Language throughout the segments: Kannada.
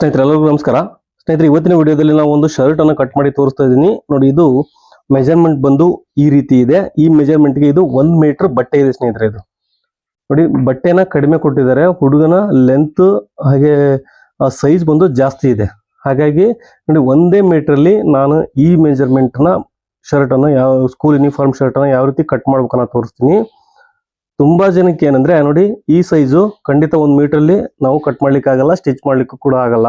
ಸ್ನೇಹಿತರೆ ಎಲ್ಲರಿಗೂ ನಮಸ್ಕಾರ. ಸ್ನೇಹಿತರೆ, ಇವತ್ತಿನ ವಿಡಿಯೋದಲ್ಲಿ ನಾವು ಒಂದು ಶರ್ಟ್ ಅನ್ನು ಕಟ್ ಮಾಡಿ ತೋರಿಸ್ತಾ ಇದ್ದೀನಿ. ನೋಡಿ, ಇದು ಮೆಜರ್ಮೆಂಟ್ ಬಂದು ಈ ರೀತಿ ಇದೆ. ಈ ಮೆಜರ್ಮೆಂಟ್ಗೆ ಇದು ಒಂದು ಮೀಟರ್ ಬಟ್ಟೆ ಇದೆ ಸ್ನೇಹಿತರೆ ಇದು. ನೋಡಿ, ಬಟ್ಟೆನ ಕಡಿಮೆ ಕೊಟ್ಟಿದ್ದಾರೆ. ಹುಡುಗನ ಲೆಂತ್ ಹಾಗೆ ಸೈಜ್ ಬಂದು ಜಾಸ್ತಿ ಇದೆ. ಹಾಗಾಗಿ, ನೋಡಿ, ಒಂದೇ ಮೀಟರ್ ಅಲ್ಲಿ ನಾನು ಈ ಮೆಜರ್ಮೆಂಟ್ ಶರ್ಟನ್ನು ಯಾವ ಸ್ಕೂಲ್ ಯೂನಿಫಾರ್ಮ್ ಶರ್ಟ್ ಅನ್ನ ಯಾವ ರೀತಿ ಕಟ್ ಮಾಡ್ಬೇಕನ್ನ ತೋರಿಸ್ತೀನಿ. ತುಂಬಾ ಜನಕ್ಕೆ ಏನಂದ್ರೆ, ನೋಡಿ, ಈ ಸೈಜು ಖಂಡಿತ ಒಂದು ಅಲ್ಲಿ ನಾವು ಕಟ್ ಮಾಡ್ಲಿಕ್ಕೆ ಆಗಲ್ಲ ಸ್ಟಿಚ್ ಮಾಡ್ಲಿಕ್ಕೆ ಕೂಡ ಆಗಲ್ಲ.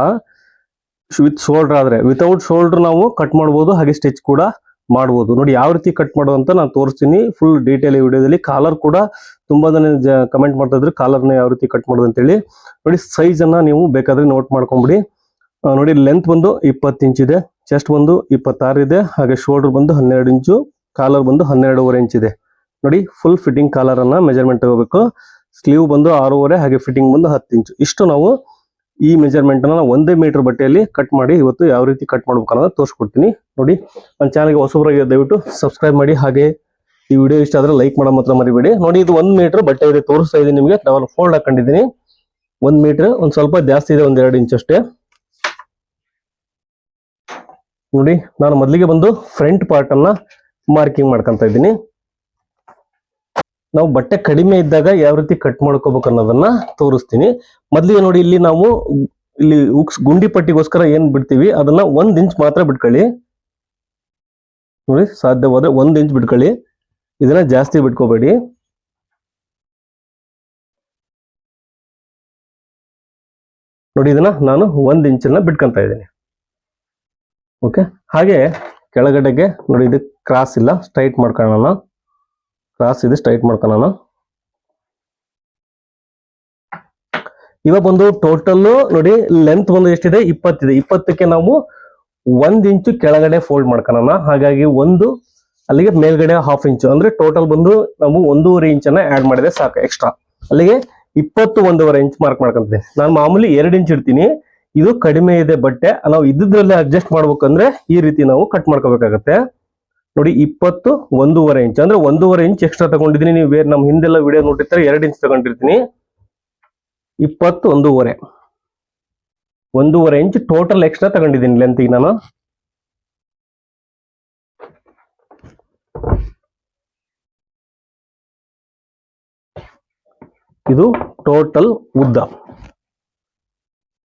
ವಿತ್ ಶೋಲ್ಡರ್ ಆದ್ರೆ ವಿತೌಟ್ ಶೋಲ್ಡರ್ ನಾವು ಕಟ್ ಮಾಡ್ಬೋದು, ಹಾಗೆ ಸ್ಟಿಚ್ ಕೂಡ ಮಾಡ್ಬೋದು. ನೋಡಿ, ಯಾವ ರೀತಿ ಕಟ್ ಮಾಡೋದು ಅಂತ ನಾನು ತೋರಿಸ್ತೀನಿ. ಫುಲ್ ಡೀಟೇಲ್ ಈ ವಿಡಿಯೋದಲ್ಲಿ. ಕಾಲರ್ ಕೂಡ ತುಂಬಾ ಜನ ಕಮೆಂಟ್ ಮಾಡ್ತಾ ಇದ್ರು ಕಾಲರ್ನ ಯಾವ ರೀತಿ ಕಟ್ ಮಾಡೋದು ಅಂತೇಳಿ. ನೋಡಿ ಸೈಜ್ ಅನ್ನ ನೀವು ಬೇಕಾದ್ರೆ ನೋಟ್ ಮಾಡ್ಕೊಂಬಿಡಿ. ನೋಡಿ ಲೆಂತ್ ಬಂದು ಇಪ್ಪತ್ತು ಇಂಚ್ ಇದೆ ಚೆಸ್ಟ್ ಬಂದು ಇಪ್ಪತ್ತಾರು ಇದೆ, ಹಾಗೆ ಶೋಲ್ಡರ್ ಬಂದು ಹನ್ನೆರಡು ಇಂಚು ಕಾಲರ್ ಬಂದು ಹನ್ನೆರಡೂವರೆ ಇಂಚ್ ಇದೆ. ನೋಡಿ ಫುಲ್ ಫಿಟ್ಟಿಂಗ್ ಕಾಲರ್ ಅನ್ನ ಮೆಜರ್ಮೆಂಟ್ ತಗೋಬೇಕು. ಸ್ಲೀವ್ ಬಂದು ಆರೂವರೆ, ಹಾಗೆ ಫಿಟ್ಟಿಂಗ್ ಬಂದು ಹತ್ತು ಇಂಚು ಇಷ್ಟು ನಾವು ಈ ಮೆಜರ್ಮೆಂಟ್ ಅನ್ನ ಒಂದೇ ಮೀಟರ್ ಬಟ್ಟೆಯಲ್ಲಿ ಕಟ್ ಮಾಡಿ ಇವತ್ತು ಯಾವ ರೀತಿ ಕಟ್ ಮಾಡ್ಬೇಕು ಅನ್ನೋದು ತೋರಿಸ್ಕೊಡ್ತೀನಿ. ನೋಡಿ ನನ್ನ ಚಾನಲ್ಗೆ ಹೊಸಬರಾಗಿ ದಯವಿಟ್ಟು ಸಬ್ಸ್ಕ್ರೈಬ್ ಮಾಡಿ, ಹಾಗೆ ಈ ವಿಡಿಯೋ ಇಷ್ಟ ಆದ್ರೆ ಲೈಕ್ ಮಾಡೋ ಮಾತ್ರ ಮರಿಬೇಡಿ. ನೋಡಿ, ಇದು ಒಂದ್ ಮೀಟರ್ ಬಟ್ಟೆ ಇದೆ, ತೋರಿಸ್ತಾ ಇದೀನಿ ನಿಮಗೆ. ಡಬಲ್ ಫೋಲ್ಡ್ ಹಾಕೊಂಡಿದ್ದೀನಿ ಒಂದ್ ಮೀಟರ್ ಒಂದ್ ಸ್ವಲ್ಪ ಜಾಸ್ತಿ ಇದೆ, ಒಂದ್ ಎರಡು ಇಂಚ್ ಅಷ್ಟೇ. ನೋಡಿ, ನಾನು ಮೊದಲಿಗೆ ಬಂದು ಫ್ರಂಟ್ ಪಾರ್ಟ್ ಅನ್ನ ಮಾರ್ಕಿಂಗ್ ಮಾಡ್ಕೊಂತ ಇದ್ದೀನಿ. ನಾವು ಬಟ್ಟೆ ಕಡಿಮೆ ಇದ್ದಾಗ ಯಾವ ರೀತಿ ಕಟ್ ಮಾಡ್ಕೋಬೇಕು ಅನ್ನೋದನ್ನ ತೋರಿಸ್ತೀನಿ. ಮೊದಲಿಗೆ ನೋಡಿ, ಇಲ್ಲಿ ನಾವು ಇಲ್ಲಿ ಉಕ್ಸ್ ಗುಂಡಿ ಪಟ್ಟಿಗೋಸ್ಕರ ಏನ್ ಬಿಡ್ತೀವಿ? ಅದನ್ನ ಒಂದ್ ಇಂಚ್ ಮಾತ್ರ ಬಿಟ್ಕೊಳ್ಳಿ. ನೋಡಿ, ಸಾಧ್ಯವಾದ್ರೆ ಒಂದ್ ಇಂಚ್ ಬಿಟ್ಕೊಳ್ಳಿ. ಇದನ್ನ ಜಾಸ್ತಿ ಬಿಟ್ಕೋಬೇಡಿ. ನೋಡಿ, ಇದನ್ನ ನಾನು ಒಂದ್ ಇಂಚನ್ನ ಬಿಟ್ಕೊಂತ ಇದ್ದೀನಿ. ಓಕೆ ಹಾಗೆ ಕೆಳಗಡೆಗೆ ನೋಡಿ, ಇದು ಕ್ರಾಸ್ ಇಲ್ಲ ಸ್ಟ್ರೈಟ್ ಮಾಡ್ಕೊಳ್ಳೋಣ. ಕ್ರಾಸ್ ಇದೆ ಸ್ಟ್ರೈಟ್ ಮಾಡ್ಕೊಳ್ಳೋಣ ಇವಾಗ ಬಂದು ಟೋಟಲ್ ನೋಡಿ ಲೆಂತ್ ಬಂದು ಎಷ್ಟಿದೆ? ಇಪ್ಪತ್ತಿದೆ. ಇಪ್ಪತ್ತಕ್ಕೆ ನಾವು ಒಂದ್ ಇಂಚು ಕೆಳಗಡೆ ಫೋಲ್ಡ್ ಮಾಡ್ಕೊಳ್ಳೋಣ ಹಾಗಾಗಿ ಒಂದು, ಅಲ್ಲಿಗೆ ಮೇಲ್ಗಡೆ ಹಾಫ್ ಇಂಚು ಅಂದ್ರೆ ಟೋಟಲ್ ಬಂದು ನಾವು ಒಂದೂವರೆ ಇಂಚನ್ನ ಆಡ್ ಮಾಡಿದ್ರೆ ಸಾಕು ಎಕ್ಸ್ಟ್ರಾ ಅಲ್ಲಿಗೆ ಇಪ್ಪತ್ತು ಒಂದೂವರೆ ಇಂಚ್ ಮಾರ್ಕ್ ಮಾಡ್ಕೊಂತೀನಿ ನಾನು ಮಾಮೂಲಿ ಎರಡು ಇಂಚ್ ಇಡ್ತೀನಿ. ಇದು ಕಡಿಮೆ ಇದೆ ಬಟ್ಟೆ. ನಾವು ಇದ್ದಿದ್ರಲ್ಲೇ ಅಡ್ಜಸ್ಟ್ ಮಾಡ್ಬೇಕಂದ್ರೆ ಈ ರೀತಿ ನಾವು ಕಟ್ ಮಾಡ್ಕೋಬೇಕಾಗತ್ತೆ. ನೋಡಿ, ಇಪ್ಪತ್ತು ಒಂದೂವರೆ ಇಂಚ್. ಅಂದ್ರೆ ಒಂದೂವರೆ ಇಂಚ್ ಎಕ್ಸ್ಟ್ರಾ ತಗೊಂಡಿದ್ದೀನಿ. ನೀವು ಬೇರೆ ನಮ್ಮ ಹಿಂದೆಲ್ಲ ವಿಡಿಯೋ ನೋಡಿರ್ತಾರೆ ಎರಡು ಇಂಚ್ ತಗೊಂಡಿರ್ತೀನಿ. ಇಪ್ಪತ್ತು ಒಂದೂವರೆ. ಒಂದೂವರೆ ಇಂಚ್ ಟೋಟಲ್ ಎಕ್ಸ್ಟ್ರಾ ತಗೊಂಡಿದ್ದೀನಿ ಲೆಂತಿಗೆ ನಾನು. ಇದು ಟೋಟಲ್ ಉದ್ದ.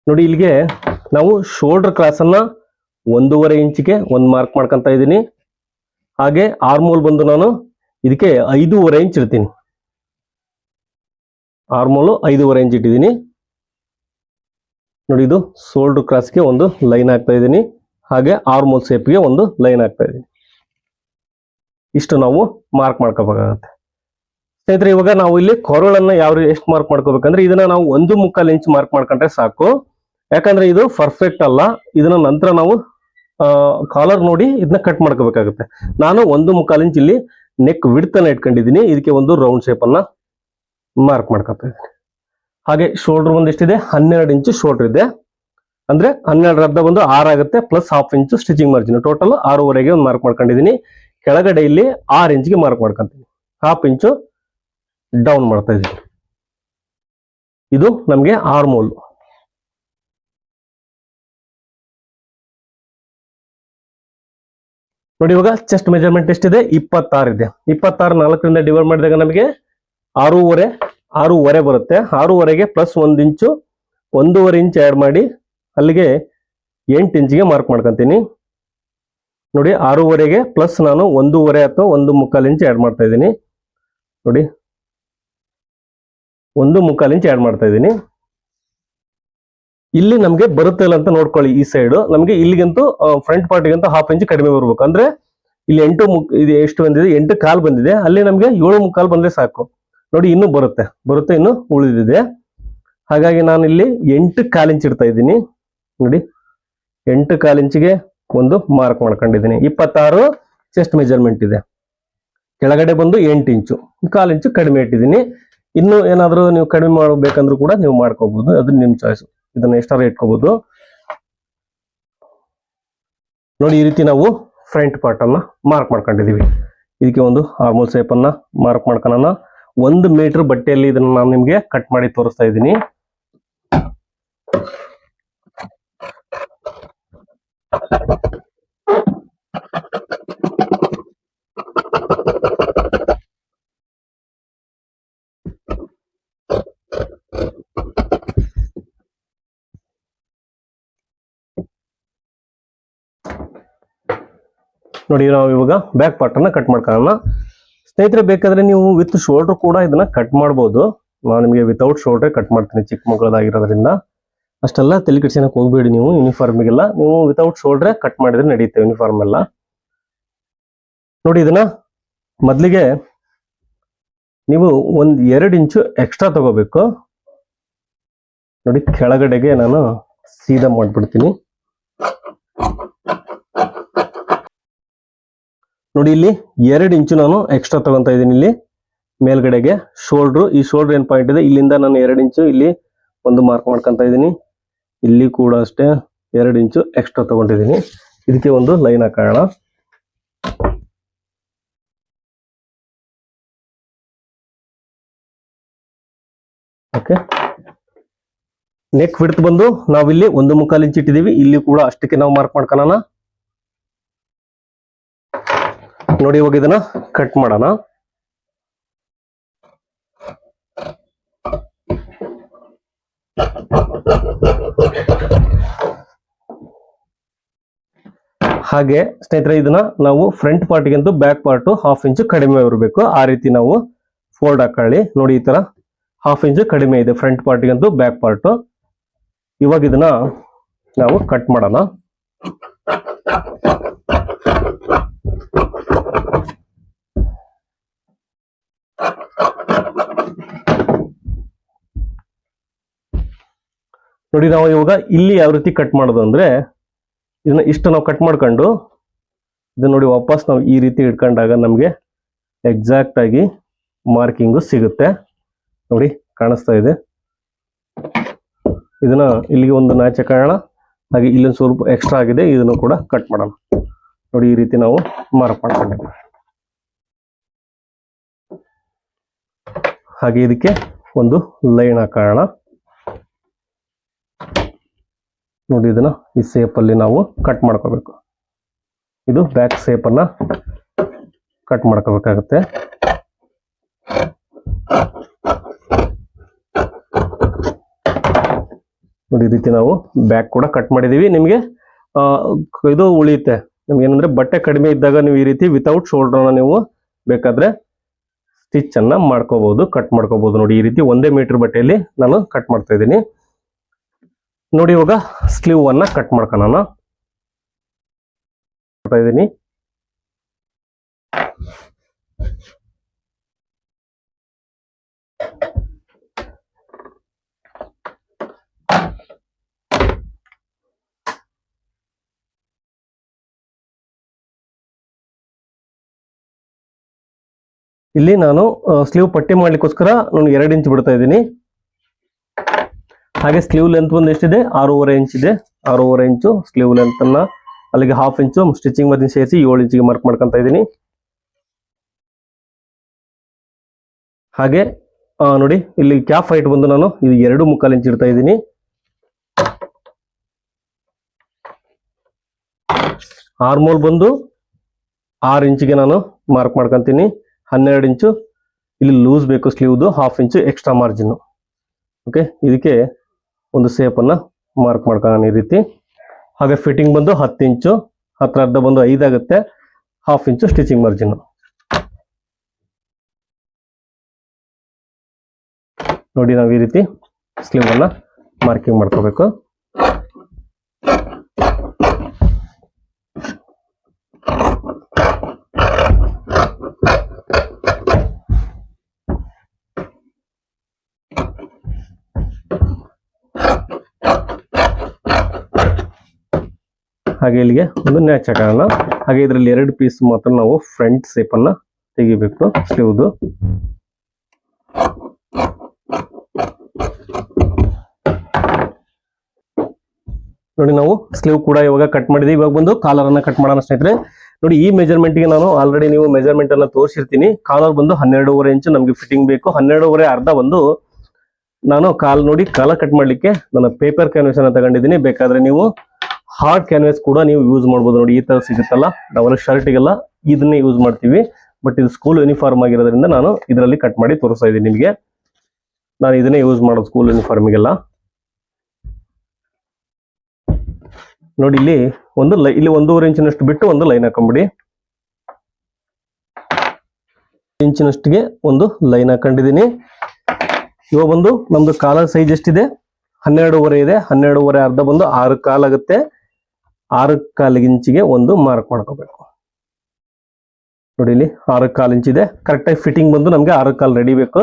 ನೋಡಿ, ಇಲ್ಲಿಗೆ ನಾವು ಶೋಲ್ಡರ್ ಕ್ರಾಸ್ ಅನ್ನ ಒಂದೂವರೆ ಇಂಚಿಗೆ ಒಂದು ಮಾರ್ಕ್ ಮಾಡ್ಕೊಂತ ಇದ್ದೀನಿ. ಹಾಗೆ ಆರ್ಮೋಲ್ ಬಂದು ನಾನು ಇದಕ್ಕೆ ಐದೂವರೆ ಇಂಚ್ ಇಡ್ತೀನಿ. ಆರ್ಮೋಲು ಐದೂವರೆ ಇಂಚ್ ಇಟ್ಟಿದ್ದೀನಿ. ನೋಡಿ ಇದು ಸೋಲ್ಡ್ ಕ್ರಾಸ್ಗೆ ಒಂದು ಲೈನ್ ಹಾಕ್ತಾ ಇದ್ದೀನಿ. ಹಾಗೆ ಆರ್ಮೋಲ್ ಸೇಪ್ಗೆ ಒಂದು ಲೈನ್ ಹಾಕ್ತಾ ಇದ್ದೀನಿ. ಇಷ್ಟು ನಾವು ಮಾರ್ಕ್ ಮಾಡ್ಕೋಬೇಕಾಗತ್ತೆ. ಸ್ನೇಹಿತರೆ, ಇವಾಗ ನಾವು ಇಲ್ಲಿ ಕೊರಳನ್ನ ಯಾವ ರೀತಿ ಎಷ್ಟು ಮಾರ್ಕ್ ಮಾಡ್ಕೋಬೇಕಂದ್ರೆ ಇದನ್ನ ನಾವು ಒಂದು ಮುಕ್ಕಾಲು ಇಂಚ್ ಮಾರ್ಕ್ ಮಾಡ್ಕೊಂಡ್ರೆ ಸಾಕು. ಯಾಕಂದ್ರೆ ಇದು ಪರ್ಫೆಕ್ಟ್ ಅಲ್ಲ. ಇದನ್ನ ನಂತರ ನಾವು ಕಾಲರ್ ನೋಡಿ ಇದನ್ನ ಕಟ್ ಮಾಡ್ಕೋಬೇಕಾಗುತ್ತೆ. ನಾನು ಒಂದು ಮುಕ್ಕಾಲು ಇಂಚ್ ಇಲ್ಲಿ ನೆಕ್ ವಿಡ್ತನ ಇಟ್ಕೊಂಡಿದ್ದೀನಿ. ಇದಕ್ಕೆ ಒಂದು ರೌಂಡ್ ಶೇಪ್ ಅನ್ನ ಮಾರ್ಕ್ ಮಾಡ್ಕೊತಾ ಇದ್ದೀನಿ. ಹಾಗೆ ಶೋಲ್ಡರ್ ಒಂದು ಎಷ್ಟಿದೆ? ಹನ್ನೆರಡು ಇಂಚು ಶೋಲ್ಡರ್ ಇದೆ. ಅಂದ್ರೆ ಹನ್ನೆರಡು ಅರ್ಧ ಬಂದು ಆಗುತ್ತೆ plus half inch stitching margin total ಆರೂವರೆಗೆ ಒಂದು ಮಾರ್ಕ್ ಮಾಡ್ಕೊಂಡಿದ್ದೀನಿ. ಕೆಳಗಡೆ ಇಲ್ಲಿ ಆರು ಇಂಚ್ಗೆ ಮಾರ್ಕ್ ಮಾಡ್ಕೊಂತೀನಿ. ಹಾಫ್ ಇಂಚು ಡೌನ್ ಮಾಡ್ತಾ ಇದ್ದೀನಿ. ಇದು ನಮಗೆ ಆರ್ಮೋಲ್ ನೋಡಿ ಇವಾಗ ಚೆಸ್ಟ್ ಮೆಜರ್ಮೆಂಟ್ ಎಷ್ಟಿದೆ ಇಪ್ಪತ್ತಾರು ಇದೆ. ಇಪ್ಪತ್ತಾರು ನಾಲ್ಕರಿಂದ ಡಿವೈಡ್ ಮಾಡಿದಾಗ ನಮಗೆ ಆರೂವರೆ ಆರೂವರೆ ಬರುತ್ತೆ. ಆರೂವರೆಗೆ ಪ್ಲಸ್ ಒಂದು ಇಂಚು, ಒಂದೂವರೆ ಇಂಚ್ ಆ್ಯಡ್ ಮಾಡಿ ಅಲ್ಲಿಗೆ ಎಂಟು ಇಂಚಿಗೆ ಮಾರ್ಕ್ ಮಾಡ್ಕೊತೀನಿ. ನೋಡಿ ಆರೂವರೆಗೆ ಪ್ಲಸ್ ನಾನು ಒಂದೂವರೆ ಅಥವಾ ಒಂದು ಮುಕ್ಕಾಲು ಇಂಚ್ ಆ್ಯಡ್ ಮಾಡ್ತಾ ಇದ್ದೀನಿ. ನೋಡಿ, ಒಂದು ಮುಕ್ಕಾಲು ಇಂಚ್ ಆ್ಯಡ್ ಮಾಡ್ತಾ ಇದ್ದೀನಿ. ಇಲ್ಲಿ ನಮಗೆ ಬರುತ್ತೆ ಇಲ್ಲ ಅಂತ ನೋಡ್ಕೊಳ್ಳಿ ಈ ಸೈಡ್ ನಮಗೆ ಇಲ್ಲಿಗಂತೂ ಫ್ರಂಟ್ ಪಾರ್ಟಿಗಂತೂ ಹಾಫ್ ಇಂಚ್ ಕಡಿಮೆ ಬರ್ಬೇಕು. ಅಂದ್ರೆ ಇಲ್ಲಿ ಎಂಟು ಮುಕ್, ಇದು ಎಷ್ಟು ಬಂದಿದೆ? ಎಂಟು ಕಾಲ್ ಬಂದಿದೆ. ಅಲ್ಲಿ ನಮಗೆ ಏಳು ಮುಕ್ಕಾಲ್ ಬಂದ್ರೆ ಸಾಕು. ನೋಡಿ, ಇನ್ನು ಬರುತ್ತೆ. ಬರುತ್ತೆ, ಇನ್ನು ಉಳಿದಿದೆ. ಹಾಗಾಗಿ ನಾನು ಇಲ್ಲಿ ಎಂಟು ಕಾಲ್ ಇಂಚ್ ಇಡ್ತಾ ಇದ್ದೀನಿ. ನೋಡಿ, ಎಂಟು ಕಾಲ್ ಇಂಚಿಗೆ ಒಂದು ಮಾರ್ಕ್ ಮಾಡ್ಕೊಂಡಿದ್ದೀನಿ. ಇಪ್ಪತ್ತಾರು ಚೆಸ್ಟ್ ಮೆಜರ್ಮೆಂಟ್ ಇದೆ. ಕೆಳಗಡೆ ಬಂದು ಎಂಟು ಇಂಚು ಕಾಲ್ ಇಂಚು ಕಡಿಮೆ ಇಟ್ಟಿದ್ದೀನಿ. ಇನ್ನು ಏನಾದರೂ ನೀವು ಕಡಿಮೆ ಮಾಡಬೇಕಂದ್ರೂ ಕೂಡ ನೀವು ಮಾಡ್ಕೋಬಹುದು ಅದು ನಿಮ್ಮ ಚಾಯ್ಸ್ ಇದನ್ನ ಎಕ್ಸ್ಟ್ರಾ ಇಟ್ಕೋಬಹುದು ನೋಡಿ, ಈ ರೀತಿ ನಾವು ಫ್ರಂಟ್ ಪಾರ್ಟ್ ಅನ್ನ ಮಾರ್ಕ್ ಮಾಡ್ಕೊಂಡಿದೀವಿ ಇದಕ್ಕೆ ಒಂದು ಆರ್ಮೋಲ್ ಶೇಪ್ ಅನ್ನ ಮಾರ್ಕ್ ಮಾಡ್ಕೊಳ್ಳೋಣ ಒಂದು ಮೀಟರ್ ಬಟ್ಟೆಯಲ್ಲಿ ಇದನ್ನ ನಾನು ನಿಮ್ಗೆ ಕಟ್ ಮಾಡಿ ತೋರಿಸ್ತಾ ಇದ್ದೀನಿ. ನೋಡಿ, ನಾವು ಇವಾಗ ಬ್ಯಾಕ್ ಪಾರ್ಟ್ ಅನ್ನ ಕಟ್ ಮಾಡ್ಕೊಳ್ಳೋಣ. ಸ್ನೇಹಿತರೆ, ಬೇಕಾದ್ರೆ ನೀವು ವಿತ್ ಶೋಲ್ಡರ್ ಕೂಡ ಇದನ್ನ ಕಟ್ ಮಾಡ್ಬೋದು. ನಾನು ನಿಮಗೆ ವಿತೌಟ್ ಶೋಲ್ಡರ್ ಕಟ್ ಮಾಡ್ತೀನಿ, ಚಿಕ್ಕ ಮಕ್ಕಳದಾಗಿರೋದ್ರಿಂದ ಅಷ್ಟೆಲ್ಲ ತಲೆ ಕೆಡ್ಸೋಕೆ ಹೋಗ್ಬೇಡಿ ನೀವು ಯೂನಿಫಾರ್ಮಿಗೆಲ್ಲ ನೀವು ವಿತೌಟ್ ಶೋಲ್ಡ್ರೇ ಕಟ್ ಮಾಡಿದ್ರೆ ನಡೆಯುತ್ತೆ ಯೂನಿಫಾರ್ಮ್ ಎಲ್ಲ. ನೋಡಿ, ಇದನ್ನ ಮೊದಲಿಗೆ ನೀವು ಒಂದ್ ಎರಡು ಇಂಚು ಎಕ್ಸ್ಟ್ರಾ ತಗೋಬೇಕು. ನೋಡಿ, ಕೆಳಗಡೆಗೆ ನಾನು ಸೀದಾ ಮಾಡ್ಬಿಡ್ತೀನಿ. ನೋಡಿ ಇಲ್ಲಿ ಎರಡು ಇಂಚು ನಾನು ಎಕ್ಸ್ಟ್ರಾ ತಗೊಂತ ಇದ್ದೀನಿ ಇಲ್ಲಿ ಮೇಲ್ಗಡೆಗೆ ಶೋಲ್ಡ್ರು ಈ ಶೋಲ್ಡರ್ ಏನು ಪಾಯಿಂಟ್ ಇದೆ? ಇಲ್ಲಿಂದ ನಾನು ಎರಡು ಇಂಚು, ಇಲ್ಲಿ ಒಂದು ಮಾರ್ಕ್ ಮಾಡ್ಕೊಂತ ಇದ್ದೀನಿ. ಇಲ್ಲಿ ಕೂಡ ಅಷ್ಟೇ ಎರಡು ಇಂಚು ಎಕ್ಸ್ಟ್ರಾ ತಗೊಂಡಿದ್ದೀನಿ. ಇದಕ್ಕೆ ಒಂದು ಲೈನ್ ಹಾಕೋಣ. ಓಕೆ ನೆಕ್ ವಿಡ್ತ್ ಬಂದು ನಾವಿಲ್ಲಿ ಒಂದು ಮುಕ್ಕಾಲು ಇಂಚ್ ಇಟ್ಟಿದ್ದೀವಿ. ಇಲ್ಲಿ ಕೂಡ ಅಷ್ಟಕ್ಕೆ ನಾವು ಮಾರ್ಕ್ ಮಾಡ್ಕೊಳ್ಳೋಣ ನೋಡಿ ಇವಾಗ ಇದನ್ನ ಕಟ್ ಮಾಡೋಣ. ಹಾಗೆ ಸ್ನೇಹಿತರೆ, ಇದನ್ನ ನಾವು ಫ್ರಂಟ್ ಪಾರ್ಟಿಗಂತೂ ಬ್ಯಾಕ್ ಪಾರ್ಟ್ ಹಾಫ್ ಇಂಚು ಕಡಿಮೆ ಇರಬೇಕು. ಆ ರೀತಿ ನಾವು ಫೋಲ್ಡ್ ಹಾಕೊಳ್ಳಿ. ನೋಡಿ ಈ ತರ ಹಾಫ್ ಇಂಚು ಕಡಿಮೆ ಇದೆ ಫ್ರಂಟ್ ಪಾರ್ಟಿಗಂತೂ ಬ್ಯಾಕ್ ಪಾರ್ಟ್ ಇವಾಗ ಇದನ್ನ ನಾವು ಕಟ್ ಮಾಡೋಣ. ನೋಡಿ ನಾವು ಇವಾಗ ಇಲ್ಲಿ ಯಾವ ರೀತಿ ಕಟ್ ಮಾಡೋದು ಅಂದ್ರೆ ಇದನ್ನ ಇಷ್ಟು ನಾವು ಕಟ್ ಮಾಡ್ಕೊಂಡು ಇದನ್ನ ನೋಡಿ ವಾಪಸ್ ನಾವು ಈ ರೀತಿ ಇಟ್ಕೊಂಡಾಗ ನಮಗೆ ಎಕ್ಸಾಕ್ಟ್ ಆಗಿ ಮಾರ್ಕಿಂಗು ಸಿಗುತ್ತೆ. ನೋಡಿ ಕಾಣಿಸ್ತಾ ಇದೆ. ಇದನ್ನ ಇಲ್ಲಿಗೆ ಒಂದು ನಾಚೆ ಕಾರಣ, ಹಾಗೆ ಇಲ್ಲೊಂದು ಸ್ವಲ್ಪ ಎಕ್ಸ್ಟ್ರಾ ಆಗಿದೆ, ಇದನ್ನು ಕೂಡ ಕಟ್ ಮಾಡೋಣ. ನೋಡಿ ಈ ರೀತಿ ನಾವು ಮಾರ್ಕ್ ಮಾಡ್ಕೊಂಡೆ. ಹಾಗೆ ಇದಕ್ಕೆ ಒಂದು ಲೈನ್ ಹಾಕೋಣ. ನೋಡಿ ಇದನ್ನ ಈ ಸೇಪ್ ಅಲ್ಲಿ ನಾವು ಕಟ್ ಮಾಡ್ಕೋಬೇಕು. ಇದು ಬ್ಯಾಕ್ ಸೇಪ್ ಅನ್ನ ಕಟ್ ಮಾಡ್ಕೋಬೇಕಾಗುತ್ತೆ. ನೋಡಿ ಈ ರೀತಿ ನಾವು ಬ್ಯಾಕ್ ಕೂಡ ಕಟ್ ಮಾಡಿದೀವಿ. ನಿಮಗೆ ಇದು ಉಳಿಯುತ್ತೆ. ನಿಮ್ಗೆ ಏನಂದ್ರೆ ಬಟ್ಟೆ ಕಡಿಮೆ ಇದ್ದಾಗ ನೀವು ಈ ರೀತಿ ವಿತೌಟ್ ಶೋಲ್ಡರ್ನ ನೀವು ಬೇಕಾದ್ರೆ ಸ್ಟಿಚ್ ಅನ್ನ ಮಾಡ್ಕೋಬಹುದು ಕಟ್ ಮಾಡ್ಕೋಬಹುದು ನೋಡಿ, ಈ ರೀತಿ ಒಂದೇ ಮೀಟರ್ ಬಟ್ಟೆಯಲ್ಲಿ ನಾನು ಕಟ್ ಮಾಡ್ತಾ ಇದ್ದೀನಿ. ನೋಡಿ, ಇವಾಗ ಸ್ಲೀವ್ ಅನ್ನ ಕಟ್ ಮಾಡ್ಕೊಳ್ಳೋಣ. ಮಾಡ್ತಾ ಇದ್ದೀನಿ. ಇಲ್ಲಿ ನಾನು ಸ್ಲೀವ್ ಪಟ್ಟಿ ಮಾಡ್ಲಿಕ್ಕೋಸ್ಕರ ನಾನು ಎರಡು ಇಂಚ್ ಬಿಡ್ತಾ ಇದ್ದೀನಿ. ಹಾಗೆ ಸ್ಲೀವ್ ಲೆಂತ್ ಬಂದು ಎಷ್ಟಿದೆ? ಆರೂವರೆ ಇಂಚ್ ಇದೆ. ಆರೂವರೆ ಇಂಚು ಸ್ಲೀವ್ ಲೆಂತ್ ಅನ್ನ ಅಲ್ಲಿಗೆ ಹಾಫ್ ಇಂಚು ಸ್ಟಿಚಿಂಗ್ ಮಧ್ಯ ಸೇರಿಸಿ ಏಳು ಇಂಚಿಗೆ ಮಾರ್ಕ್ ಮಾಡ್ಕೊಂತ ಇದ್ದೀನಿ. ಹಾಗೆ ನೋಡಿ, ಇಲ್ಲಿ ಕ್ಯಾಪ್ ಹೈಟ್ ಬಂದು ನಾನು ಇದು ಎರಡು ಮುಕ್ಕಾಲು ಇಂಚ್ ಇಡ್ತಾ ಇದ್ದೀನಿ. ಆರ್ಮೋಲ್ ಬಂದು ಆರು ಇಂಚಿಗೆ ನಾನು ಮಾರ್ಕ್ ಮಾಡ್ಕೊಂತೀನಿ. ಹನ್ನೆರಡು ಇಂಚು, ಇಲ್ಲಿ ಲೂಸ್ ಬೇಕು ಸ್ಲೀವ್ದು half inch extra margin okay ಇದಕ್ಕೆ ಒಂದು ಸೇಪನ್ನು ಮಾರ್ಕ್ ಮಾಡ್ಕೊಳ್ಳೋಣ ಈ ರೀತಿ. ಹಾಗೆ ಫಿಟ್ಟಿಂಗ್ ಬಂದು ಹತ್ತು ಇಂಚು, ಹತ್ರ ಅರ್ಧ ಬಂದು ಐದಾಗುತ್ತೆ ಹಾಫ್ ಇಂಚು ಸ್ಟಿಚಿಂಗ್ ಮಾರ್ಜಿನ್ ನೋಡಿ ನಾವು ಈ ರೀತಿ ಸ್ಲೀವ್ ಅನ್ನ ಮಾರ್ಕಿಂಗ್ ಮಾಡ್ಕೋಬೇಕು. ಹಾಗೆ ಇಲ್ಲಿಗೆ ಒಂದು ನ್ಯಾಚ್ ಹಾಕೋಣ ಹಾಗೆ ಇದರಲ್ಲಿ ಎರಡು ಪೀಸ್ ಮಾತ್ರ ನಾವು ಫ್ರಂಟ್ ಸೇಪ್ ಅನ್ನ ತೆಗಿಬೇಕು, ಸ್ಲೀವ್ದು. ನೋಡಿ ನಾವು ಸ್ಲೀವ್ ಕೂಡ ಇವಾಗ ಕಟ್ ಮಾಡಿದ್ವಿ. ಇವಾಗ ಬಂದು ಕಾಲರ್ ಅನ್ನ ಕಟ್ ಮಾಡೋಣ ಸ್ನೇಹಿತರೆ. ನೋಡಿ ಈ ಮೆಜರ್ಮೆಂಟ್ಗೆ ನಾನು ಆಲ್ರೆಡಿ ನೀವು ಮೆಜರ್ಮೆಂಟ್ ಅನ್ನ ತೋರಿಸಿರ್ತೀನಿ. ಕಾಲರ್ ಬಂದು ಹನ್ನೆರಡೂವರೆ ಇಂಚು ನಮಗೆ ಫಿಟ್ಟಿಂಗ್ ಬೇಕು. ಹನ್ನೆರಡೂವರೆ ಅರ್ಧ ಬಂದು ನಾನು ಕಾಲ್ ನೋಡಿ ಕಾಲ ಕಟ್ ಮಾಡ್ಲಿಕ್ಕೆ ನನ್ನ ಪೇಪರ್ ಕ್ಯಾನ್ವಸ್ ಅನ್ನ ತಗೊಂಡಿದ್ದೀನಿ. ಬೇಕಾದ್ರೆ ನೀವು ಹಾರ್ಡ್ ಕ್ಯಾನ್ವಾಸ್ ಕೂಡ ನೀವು ಯೂಸ್ ಮಾಡ್ಬೋದು ನೋಡಿ, ಈ ತರ ಸಿಗುತ್ತಲ್ಲ? ನಾವೆಲ್ಲ ಶರ್ಟ್ಗೆಲ್ಲ ಇದನ್ನೇ ಯೂಸ್ ಮಾಡ್ತೀವಿ. ಬಟ್ ಇದು ಸ್ಕೂಲ್ ಯೂನಿಫಾರ್ಮ್ ಆಗಿರೋದ್ರಿಂದ ನಾನು ಇದರಲ್ಲಿ ಕಟ್ ಮಾಡಿ ತೋರಿಸ್ತಾ ಇದ್ದೀನಿ ನಿಮಗೆ. ನಾನು ಇದನ್ನೇ ಯೂಸ್ ಮಾಡೋದು ಸ್ಕೂಲ್ ಯೂನಿಫಾರ್ಮಿಗೆಲ್ಲ ನೋಡಿ, ಇಲ್ಲಿ ಒಂದು ಲೈ ಇಲ್ಲಿ ಒಂದೂವರೆ ಇಂಚಿನಷ್ಟು ಬಿಟ್ಟು ಒಂದು ಲೈನ್ ಹಾಕೊಂಬಿಡಿ. ಇಂಚಿನಷ್ಟಿಗೆ ಒಂದು ಲೈನ್ ಹಾಕೊಂಡಿದ್ದೀನಿ. ಇವಾಗ ಬಂದು ನಮ್ದು ಕಾಲರ್ ಸೈಜ್ ಎಷ್ಟಿದೆ? ಹನ್ನೆರಡೂವರೆ ಇದೆ. ಹನ್ನೆರಡೂವರೆ ಅರ್ಧ ಬಂದು ಆರು ಕಾಲ್ ಆಗುತ್ತೆ ಆರು ಕಾಲು ಇಂಚಿಗೆ ಒಂದು ಮಾರ್ಕ್ ಮಾಡ್ಕೋಬೇಕು. ನೋಡಿ ಇಲ್ಲಿ ಆರು ಕಾಲು ಇಂಚಿದೆ ಕರೆಕ್ಟಾಗಿ ಫಿಟ್ಟಿಂಗ್ ಬಂದು ನಮಗೆ ಆರು ಕಾಲು ರೆಡಿ ಬೇಕು.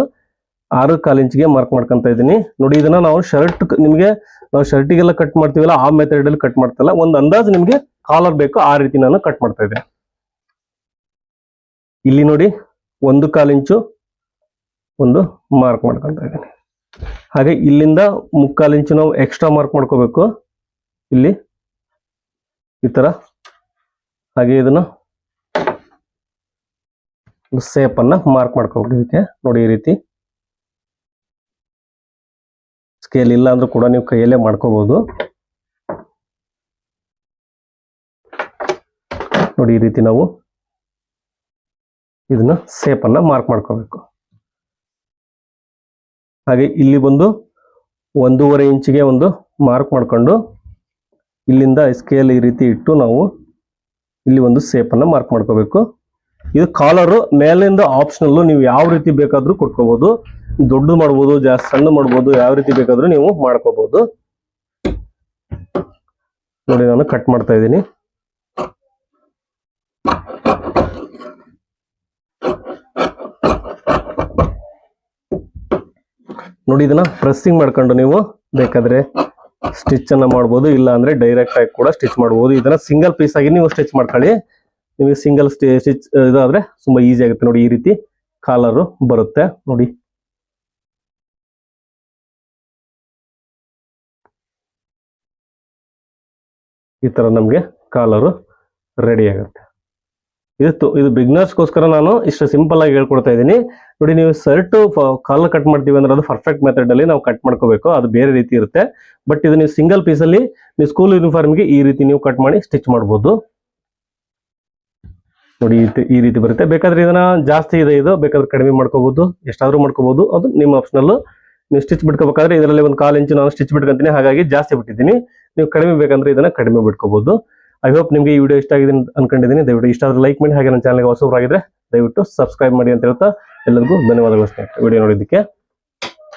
ಆರು ಕಾಲು ಇಂಚಿಗೆ ಮಾರ್ಕ್ ಮಾಡ್ಕೊಂತ ಇದ್ದೀನಿ. ನೋಡಿ, ಇದನ್ನ ನಾವು ಶರ್ಟ್ ನಿಮಗೆ ನಾವು ಶರ್ಟಿಗೆಲ್ಲ ಕಟ್ ಮಾಡ್ತೀವಲ್ಲ, ಆ ಮೆಥಡ್ ಅಲ್ಲಿ ಕಟ್ ಮಾಡ್ತಲ್ಲ ಒಂದು ಅಂದಾಜು ನಿಮಗೆ ಕಾಲರ್ ಬೇಕು, ಆ ರೀತಿ ನಾನು ಕಟ್ ಮಾಡ್ತಾ ಇದ್ದೆ ಇಲ್ಲಿ ನೋಡಿ, ಒಂದು ಕಾಲು ಇಂಚು ಒಂದು ಮಾರ್ಕ್ ಮಾಡ್ಕೊಂತ ಇದ್ದೀನಿ. ಹಾಗೆ ಇಲ್ಲಿಂದ ಮುಕ್ಕಾಲು ಇಂಚು ನಾವು ಎಕ್ಸ್ಟ್ರಾ ಮಾರ್ಕ್ ಮಾಡ್ಕೋಬೇಕು. ಇಲ್ಲಿ ಈ ತರ. ಹಾಗೆ ಇದನ್ನ ಸೇಪ್ ಅನ್ನ ಮಾರ್ಕ್ ಮಾಡ್ಕೋಬೇಕು ಇದಕ್ಕೆ. ನೋಡಿ ಈ ರೀತಿ. ಸ್ಕೇಲ್ ಇಲ್ಲ ಅಂದ್ರೂ ಕೂಡ ನೀವು ಕೈಯಲ್ಲೇ ಮಾಡ್ಕೋಬಹುದು ನೋಡಿ ಈ ರೀತಿ ನಾವು ಇದನ್ನ ಸೇಪ್ ಅನ್ನ ಮಾರ್ಕ್ ಮಾಡ್ಕೋಬೇಕು. ಹಾಗೆ ಇಲ್ಲಿ ಬಂದು ಒಂದೂವರೆ ಇಂಚಿಗೆ ಒಂದು ಮಾರ್ಕ್ ಮಾಡ್ಕೊಂಡು ಇಲ್ಲಿಂದ ಸ್ಕೇಲ್ ಈ ರೀತಿ ಇಟ್ಟು ನಾವು ಇಲ್ಲಿ ಒಂದು ಸೇಪನ್ನು ಮಾರ್ಕ್ ಮಾಡ್ಕೋಬೇಕು. ಇದು ಕಾಲರು ಮೇಲಿಂದ ಆಪ್ಷನಲ್ಲು ನೀವು ಯಾವ ರೀತಿ ಬೇಕಾದರೂ ಕೊಟ್ಕೋಬೋದು. ದೊಡ್ಡದು ಮಾಡ್ಬೋದು, ಜಾಸ್ತಿ ಸಣ್ಣ ಮಾಡ್ಬೋದು, ಯಾವ ರೀತಿ ಬೇಕಾದರೂ ನೀವು ಮಾಡ್ಕೋಬಹುದು ನೋಡಿ ನಾನು ಕಟ್ ಮಾಡ್ತಾ ಇದ್ದೀನಿ. ನೋಡಿ ಇದನ್ನ ಪ್ರೆಸ್ಸಿಂಗ್ ಮಾಡ್ಕೊಂಡು ನೀವು ಬೇಕಾದ್ರೆ ಸ್ಟಿಚ್ ಅನ್ನ ಮಾಡ್ಬೋದು, ಇಲ್ಲ ಅಂದ್ರೆ ಡೈರೆಕ್ಟ್ ಆಗಿ ಕೂಡ ಸ್ಟಿಚ್ ಮಾಡಬಹುದು ಇದನ್ನ ಸಿಂಗಲ್ ಪೀಸ್ ಆಗಿ ನೀವು ಸ್ಟಿಚ್ ಮಾಡ್ಕೊಳ್ಳಿ. ನಿಮಗೆ ಸಿಂಗಲ್ ಸ್ಟಿಚ್ ಇದಾದ್ರೆ ತುಂಬಾ ಈಸಿ ಆಗುತ್ತೆ ನೋಡಿ ಈ ರೀತಿ ಕಾಲರ್ ಬರುತ್ತೆ ನೋಡಿ. ಈ ತರ ನಮಗೆ ಕಾಲರು ರೆಡಿ ಆಗುತ್ತೆ. ಇದು ಇದು ಬಿಗ್ನರ್ಸ್ಗೋಸ್ಕರ ನಾನು ಇಷ್ಟು ಸಿಂಪಲ್ ಆಗಿ ಹೇಳ್ಕೊಡ್ತಾ ಇದ್ದೀನಿ. ನೋಡಿ, ನೀವು ಸರ್ಟು ಕಾಲ್ ಕಟ್ ಮಾಡ್ತೀವಿ ಅಂದ್ರೆ ಅದು ಪರ್ಫೆಕ್ಟ್ ಮೆಥಡ್ ಅಲ್ಲಿ ನಾವು ಕಟ್ ಮಾಡ್ಕೋಬೇಕು. ಅದು ಬೇರೆ ರೀತಿ ಇರುತ್ತೆ. ಬಟ್ ಇದು ನೀವು ಸಿಂಗಲ್ ಪೀಸ್ ಅಲ್ಲಿ ನೀವು ಸ್ಕೂಲ್ ಯೂನಿಫಾರ್ಮ್ಗೆ ಈ ರೀತಿ ನೀವು ಕಟ್ ಮಾಡಿ ಸ್ಟಿಚ್ ಮಾಡ್ಬೋದು. ನೋಡಿ, ಈ ರೀತಿ- ಈ ರೀತಿ ಬರುತ್ತೆ. ಬೇಕಾದ್ರೆ ಇದನ್ನ ಜಾಸ್ತಿ ಇದೆ ಇದು, ಬೇಕಾದ್ರೆ ಕಡಿಮೆ ಮಾಡ್ಕೋಬಹುದು ಎಷ್ಟಾದ್ರೂ ಮಾಡ್ಕೋಬಹುದು ಅದು ನಿಮ್ಮ ಆಪ್ಷನಲ್ ನೀವು ಸ್ಟಿಚ್ ಬಿಟ್ಕೋಬೇಕಾದ್ರೆ ಇದರಲ್ಲಿ ಒಂದು ಕಾಲು ಇಂಚು ನಾನು ಸ್ಟಿಚ್ ಬಿಟ್ಕೊಂತೀನಿ. ಹಾಗಾಗಿ ಜಾಸ್ತಿ ಬಿಟ್ಟಿದ್ದೀನಿ. ನೀವು ಕಡಿಮೆ ಬೇಕಂದ್ರೆ ಇದನ್ನ ಕಡಿಮೆ ಬಿಟ್ಕೋಬಹುದು ಐ ಹೋಪ್ ನಿಮಗೆ ಈ ವಿಡಿಯೋ ಇಷ್ಟ ಆಗಿದೆ ಅನ್ಕೊಂಡಿದ್ದೀನಿ. ದಯವಿಟ್ಟು ಇಷ್ಟ ಆದ್ರೆ ಲೈಕ್ ಮಾಡಿ, ಹಾಗೆ ನನ್ನ ಚಾನಲ್ಗೆ ಹೊಸಬ್ರಾಗಿದ್ರೆ ದಯವಿಟ್ಟು ಸಬ್ಸ್ಕ್ರೈಬ್ ಮಾಡಿ ಅಂತ ಹೇಳ್ತಾ ಎಲ್ಲರಿಗೂ ಧನ್ಯವಾದಗಳು ಸ್ನೇಹಿತರೆ. ವಿಡಿಯೋ ನೋಡಿದ್ದಕ್ಕೆ